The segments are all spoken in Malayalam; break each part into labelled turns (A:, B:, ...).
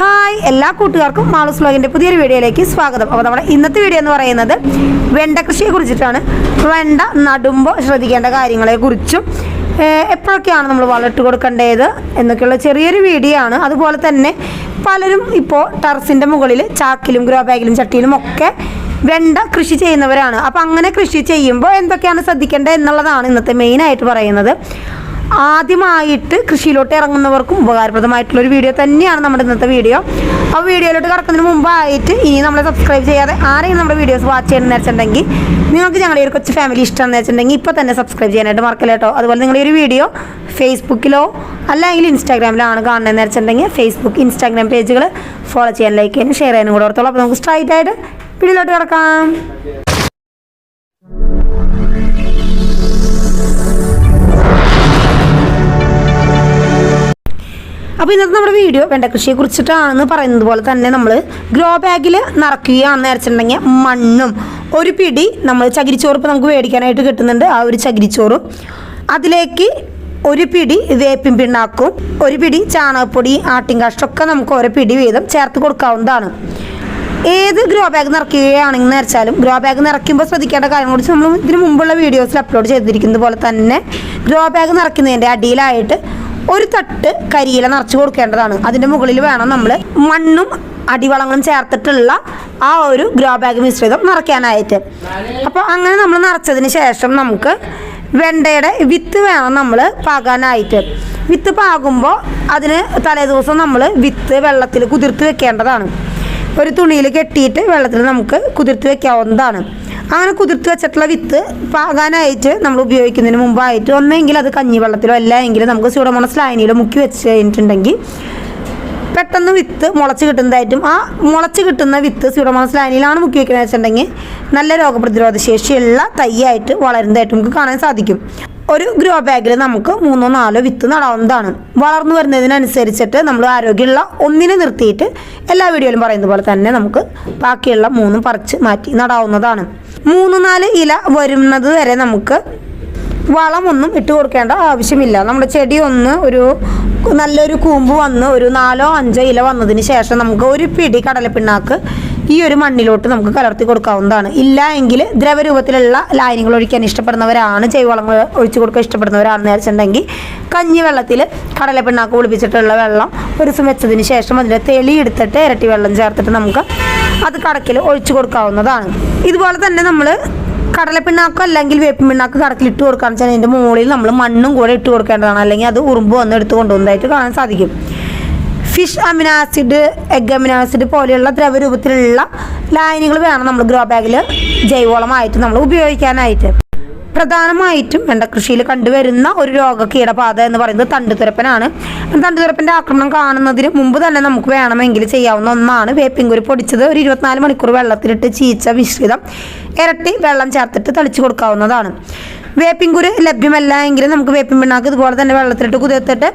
A: ഹായ് എല്ലാ കൂട്ടുകാർക്കും മാളൂസ് വ്ലോഗിന്റെ പുതിയൊരു വീഡിയോയിലേക്ക് സ്വാഗതം. അപ്പോൾ നമ്മുടെ ഇന്നത്തെ വീഡിയോ എന്ന് പറയുന്നത് വെണ്ട കൃഷിയെ കുറിച്ചിട്ടാണ്. വെണ്ട നടുമ്പോൾ ശ്രദ്ധിക്കേണ്ട കാര്യങ്ങളെക്കുറിച്ചും എപ്പോഴൊക്കെയാണ് നമ്മൾ വളമിട്ട് കൊടുക്കേണ്ടത് എന്നൊക്കെയുള്ള ചെറിയൊരു വീഡിയോ ആണ്. അതുപോലെ തന്നെ പലരും ഇപ്പോൾ ടെറസിന്റെ മുകളിൽ ചാക്കിലും ഗ്രോ ബാഗിലും ചട്ടിയിലും ഒക്കെ വെണ്ട കൃഷി ചെയ്യുന്നവരാണ്. അപ്പോൾ അങ്ങനെ കൃഷി ചെയ്യുമ്പോൾ എന്തൊക്കെയാണ് ശ്രദ്ധിക്കേണ്ടത് എന്നുള്ളതാണ് ഇന്നത്തെ മെയിനായിട്ട് പറയുന്നത്. ആദ്യമായിട്ട് കൃഷിയിലോട്ട് ഇറങ്ങുന്നവർക്കും ഉപകാരപ്രദമായിട്ടുള്ള ഒരു വീഡിയോ തന്നെയാണ് നമ്മുടെ ഇന്നത്തെ വീഡിയോ. ആ വീഡിയോയിലോട്ട് കിടക്കുന്നതിന് മുമ്പായിട്ട് ഇനി നമ്മളെ സബ്സ്ക്രൈബ് ചെയ്യാതെ ആരെയും നമ്മുടെ വീഡിയോസ് വാച്ച് ചെയ്യണമെന്ന് വെച്ചിട്ടുണ്ടെങ്കിൽ നിങ്ങൾക്ക് ഞങ്ങളുടെ ഒരു കൊച്ചു ഫാമിലി ഇഷ്ടമെന്ന് വെച്ചിട്ടുണ്ടെങ്കിൽ ഇപ്പോൾ തന്നെ സബ്സ്ക്രൈബ് ചെയ്യാനായിട്ട് മറക്കില്ല കേട്ടോ. അതുപോലെ നിങ്ങളുടെ ഒരു വീഡിയോ ഫേസ്ബുക്കിലോ അല്ലെങ്കിൽ ഇൻസ്റ്റാഗ്രാമിലാണ് കാണുന്നതെന്ന് വെച്ചിട്ടുണ്ടെങ്കിൽ ഫേസ്ബുക്ക് ഇൻസ്റ്റാഗ്രാം പേജുകൾ ഫോളോ ചെയ്യാൻ ലൈക്ക് ചെയ്യാനും ഷെയർ ചെയ്യാനും കൂടെ ഓർത്തോളൂ. അപ്പോൾ നമുക്ക് സ്ട്രൈറ്റ് ആയിട്ട് വീഡിയോയിലോട്ട് കിടക്കാം. അപ്പോൾ ഇന്നത്തെ നമ്മുടെ വീഡിയോ വെണ്ട കൃഷിയെ കുറിച്ചിട്ടാണെന്ന് പറയുന്നത് പോലെ തന്നെ നമ്മൾ ഗ്രോ ബാഗിൽ നിറയ്ക്കുകയാണെന്ന് വെച്ചിട്ടുണ്ടെങ്കിൽ മണ്ണും ഒരു പിടി നമ്മൾ ചകിരിച്ചോറ് ഇപ്പോൾ നമുക്ക് മേടിക്കാനായിട്ട് കിട്ടുന്നുണ്ട്. ആ ഒരു ചകിരിച്ചോറും. അതിലേക്ക് ഒരു പിടി വേപ്പിൻ പിണ്ണാക്കും ഒരു പിടി ചാണകപ്പൊടി ആട്ടിൻകാഷ്ടൊക്കെ നമുക്ക് ഓരോ പിടി വീതം ചേർത്ത് കൊടുക്കാവുന്നതാണ്. ഏത് ഗ്രോ ബാഗ് നിറയ്ക്കുകയാണെന്ന് വെച്ചാലും ഗ്രോ ബാഗ് നിറയ്ക്കുമ്പോൾ ശ്രദ്ധിക്കേണ്ട കാര്യം കുറിച്ച് നമ്മൾ ഇതിനു മുമ്പുള്ള വീഡിയോസിൽ അപ്ലോഡ് ചെയ്തിരിക്കുന്നത് പോലെ തന്നെ ഗ്രോ ബാഗ് നിറയ്ക്കുന്നതിന്റെ അടിയിലായിട്ട് ഒരു തട്ട് കരിയില നിറച്ച് കൊടുക്കേണ്ടതാണ്. അതിന്റെ മുകളിൽ വേണം നമ്മൾ മണ്ണും അടിവളങ്ങളും ചേർത്തിട്ടുള്ള ആ ഒരു ഗ്രോ ബാഗ് മിശ്രിതം നിറയ്ക്കാനായിട്ട്. അപ്പോൾ അങ്ങനെ നമ്മൾ നിറച്ചതിന് ശേഷം നമുക്ക് വെണ്ടയുടെ വിത്ത് വേണം നമ്മൾ പാകാനായിട്ട്. വിത്ത് പാകുമ്പോൾ അതിന് തലേദിവസം നമ്മൾ വിത്ത് വെള്ളത്തിൽ കുതിർത്ത് വെക്കേണ്ടതാണ്. ഒരു തുണിയിൽ കെട്ടിയിട്ട് വെള്ളത്തിൽ നമുക്ക് കുതിർത്ത് വെക്കാവുന്നതാണ്. അങ്ങനെ കുതിർത്ത് വെച്ചിട്ടുള്ള വിത്ത് പാകാനായിട്ട് നമ്മൾ ഉപയോഗിക്കുന്നതിന് മുമ്പായിട്ട് ഒന്നെങ്കിൽ അത് കഞ്ഞിവെള്ളത്തിലോ അല്ല എങ്കിൽ നമുക്ക് സ്യൂഡമോണസ് ലായനിയിലോ മുക്കി വെച്ച് കഴിഞ്ഞിട്ടുണ്ടെങ്കിൽ പെട്ടെന്ന് വിത്ത് മുളച്ച് കിട്ടുന്നതായിട്ടും ആ മുളച്ച് കിട്ടുന്ന വിത്ത് സ്യൂഡമോണസ് ലായനിയിലാണ് മുക്കി വെക്കുന്നത് വെച്ചിട്ടുണ്ടെങ്കിൽ നല്ല രോഗപ്രതിരോധ ശേഷിയുള്ള തൈയായിട്ട് വളരുന്നതായിട്ട് നമുക്ക് കാണാൻ സാധിക്കും. ഒരു ഗ്രോ ബാഗിൽ നമുക്ക് മൂന്നോ നാലോ വിത്ത് നടാവുന്നതാണ്. വളർന്നു വരുന്നതിനനുസരിച്ചിട്ട് നമ്മൾ ആരോഗ്യമുള്ള ഒന്നിനെ നിർത്തിയിട്ട് എല്ലാ വീഡിയോയിലും പറയുന്ന പോലെ തന്നെ നമുക്ക് ബാക്കിയുള്ള മൂന്നും പറിച്ച് മാറ്റി നടാവുന്നതാണ്. മൂന്ന് നാല് ഇല വരുന്നത് വരെ നമുക്ക് വളമൊന്നും ഇട്ട് കൊടുക്കേണ്ട ആവശ്യമില്ല. നമ്മുടെ ചെടി ഒന്ന് ഒരു നല്ലൊരു കൂമ്പ് വന്ന് ഒരു നാലോ അഞ്ചോ ഇല വന്നതിന് ശേഷം നമുക്ക് ഒരു പിടി കടലപ്പിണ്ണാക്ക് ഈ ഒരു മണ്ണിലോട്ട് നമുക്ക് കലർത്തി കൊടുക്കാവുന്നതാണ്. ഇല്ല എങ്കിൽ ദ്രവരൂപത്തിലുള്ള ലായനികൾ ഒഴിക്കാൻ ഇഷ്ടപ്പെടുന്നവരാണ് ജൈവവളങ്ങൾ ഒഴിച്ചു കൊടുക്കാൻ ഇഷ്ടപ്പെടുന്നവരാണെന്ന് വെച്ചിട്ടുണ്ടെങ്കിൽ കഞ്ഞി വെള്ളത്തിൽ കടലപ്പിണ്ണാക്ക് കുളിപ്പിച്ചിട്ടുള്ള വെള്ളം ഒരു ദിവസം വെച്ചതിന് ശേഷം അതിൽ തെളി എടുത്തിട്ട് ഇരട്ടി വെള്ളം ചേർത്തിട്ട് നമുക്ക് അത് കടക്കിൽ ഒഴിച്ചു കൊടുക്കാവുന്നതാണ്. ഇതുപോലെ തന്നെ നമ്മൾ കടലപ്പിണ്ണാക്കോ അല്ലെങ്കിൽ വേപ്പിൻ പിണ്ണാക്ക് കടക്കിൽ ഇട്ട് കൊടുക്കുകയാണെന്ന് വെച്ചാൽ അതിന്റെ മുകളിൽ നമ്മൾ മണ്ണും കൂടെ ഇട്ട് കൊടുക്കേണ്ടതാണ്. അല്ലെങ്കിൽ അത് ഉറുമ്പ് വന്ന് എടുത്ത് കൊണ്ടുവന്നതായിട്ട് കാണാൻ സാധിക്കും. ഫിഷ് അമിനാസിഡ് എഗ് അമിനാസിഡ് പോലെയുള്ള ദ്രവരൂപത്തിലുള്ള ലായനികൾ വേണം നമ്മൾ ഗ്രോ ബാഗിൽ ജൈവവളമായിട്ട് നമ്മൾ ഉപയോഗിക്കാനായിട്ട്. പ്രധാനമായിട്ടും വേണ്ട കൃഷിയിൽ കണ്ടുവരുന്ന ഒരു രോഗ കീടബാധ എന്ന് പറയുന്നത് തണ്ടുതുരപ്പനാണ്. തണ്ടുതുരപ്പന്റെ ആക്രമണം കാണുന്നതിന് മുമ്പ് തന്നെ നമുക്ക് വേണമെങ്കിൽ ചെയ്യാവുന്ന ഒന്നാണ് വേപ്പിൻകുരു പൊടിച്ചത്. ഒരു ഇരുപത്തിനാല് മണിക്കൂർ വെള്ളത്തിലിട്ട് ചീച്ച മിശ്രിതം ഇരട്ടി വെള്ളം ചേർത്തിട്ട് തളിച്ചു കൊടുക്കാവുന്നതാണ്. വേപ്പിൻകുരു ലഭ്യമല്ല എങ്കിൽ നമുക്ക് വേപ്പിൻ പിണ്ണാക്ക് ഇതുപോലെ തന്നെ വെള്ളത്തിലിട്ട് കുതിർത്തിട്ട്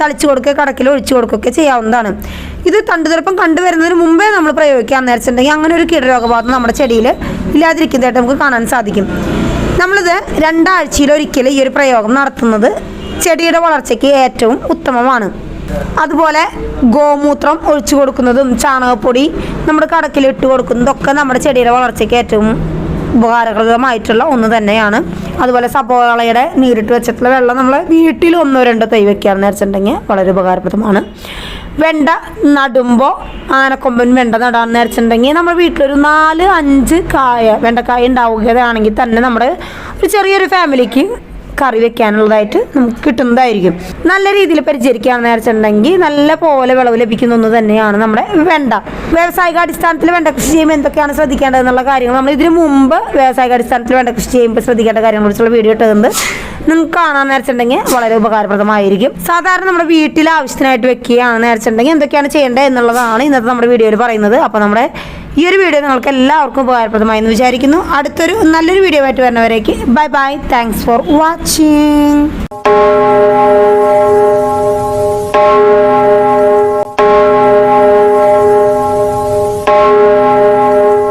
A: തളിച്ചു കൊടുക്കുക കടക്കിൽ ഒഴിച്ചു കൊടുക്കുകയൊക്കെ ചെയ്യാവുന്നതാണ്. ഇത് തണ്ടുതുരപ്പം കണ്ടുവരുന്നതിന് മുമ്പേ നമ്മൾ പ്രയോഗിക്കാമെന്ന് വെച്ചിട്ടുണ്ടെങ്കിൽ അങ്ങനെ ഒരു കീടരോഗബാധ നമ്മുടെ ചെടിയിൽ ഇല്ലാതിരിക്കുന്നതായിട്ട് നമുക്ക് കാണാൻ സാധിക്കും. നമ്മളിത് രണ്ടാഴ്ചയിൽ ഒരിക്കൽ ഈ ഒരു പ്രയോഗം നടത്തുന്നത് ചെടിയുടെ വളർച്ചയ്ക്ക് ഏറ്റവും ഉത്തമമാണ്. അതുപോലെ ഗോമൂത്രം ഒഴിച്ചു കൊടുക്കുന്നതും ചാണകപ്പൊടി നമ്മുടെ കടക്കിൽ ഇട്ട് കൊടുക്കുന്നതൊക്കെ നമ്മുടെ ചെടിയുടെ വളർച്ചയ്ക്ക് ഏറ്റവും ഉപകാരപ്രദമായിട്ടുള്ള ഒന്ന് തന്നെയാണ്. അതുപോലെ സബോളയുടെ നീരിട്ട് വെച്ചിട്ടുള്ള വെള്ളം നമ്മൾ വീട്ടിൽ ഒന്നോ രണ്ടോ തൈ വെക്കുകയാണെന്ന് വെച്ചിട്ടുണ്ടെങ്കിൽ വളരെ ഉപകാരപ്രദമാണ്. വെണ്ട നടുമ്പോൾ ആനക്കൊമ്പൻ വെണ്ട നടാൻ നേരച്ചിട്ടുണ്ടെങ്കിൽ നമ്മുടെ വീട്ടിലൊരു നാല് അഞ്ച് കായ വെണ്ടക്കായ ഉണ്ടാവുകയാണെങ്കിൽ തന്നെ നമ്മുടെ ഒരു ചെറിയൊരു ഫാമിലിക്ക് കറി വെക്കാനുള്ളതായിട്ട് നമുക്ക് കിട്ടുന്നതായിരിക്കും. നല്ല രീതിയിൽ പരിചരിക്കുകയാണെന്ന് വെച്ചിട്ടുണ്ടെങ്കിൽ നല്ല പോലെ വിളവ് ലഭിക്കുന്ന ഒന്ന് തന്നെയാണ് നമ്മുടെ വെണ്ട. വ്യാവസായിക അടിസ്ഥാനത്തിൽ വെണ്ട കൃഷി ചെയ്യുമ്പോൾ എന്തൊക്കെയാണ് ശ്രദ്ധിക്കേണ്ടത് എന്നുള്ള കാര്യങ്ങൾ നമ്മൾ ഇതിനു മുമ്പ് വ്യാവസായിക അടിസ്ഥാനത്തിൽ വെണ്ട കൃഷി ചെയ്യുമ്പോൾ ശ്രദ്ധിക്കേണ്ട കാര്യങ്ങളെ കുറിച്ചുള്ള വീഡിയോ ഇട്ടതുണ്ട്. നിങ്ങൾക്ക് കാണാൻ വെച്ചിട്ടുണ്ടെങ്കിൽ വളരെ ഉപകാരപ്രദമായിരിക്കും. സാധാരണ നമ്മുടെ വീട്ടിൽ ആവശ്യത്തിനായിട്ട് വെക്കുകയാണ് വെച്ചിട്ടുണ്ടെങ്കിൽ എന്തൊക്കെയാണ് ചെയ്യേണ്ടത് എന്നുള്ളതാണ് ഇന്നത്തെ നമ്മുടെ വീഡിയോയിൽ പറയുന്നത്. അപ്പോൾ നമ്മുടെ ഈ ഒരു വീഡിയോ നിങ്ങൾക്ക് എല്ലാവർക്കും ഉപകാരപ്രദമായി എന്ന് വിചാരിക്കുന്നു. അടുത്തൊരു നല്ലൊരു വീഡിയോ ആയിട്ട് വരുന്നവരേക്ക് bye bye. Thanks for watching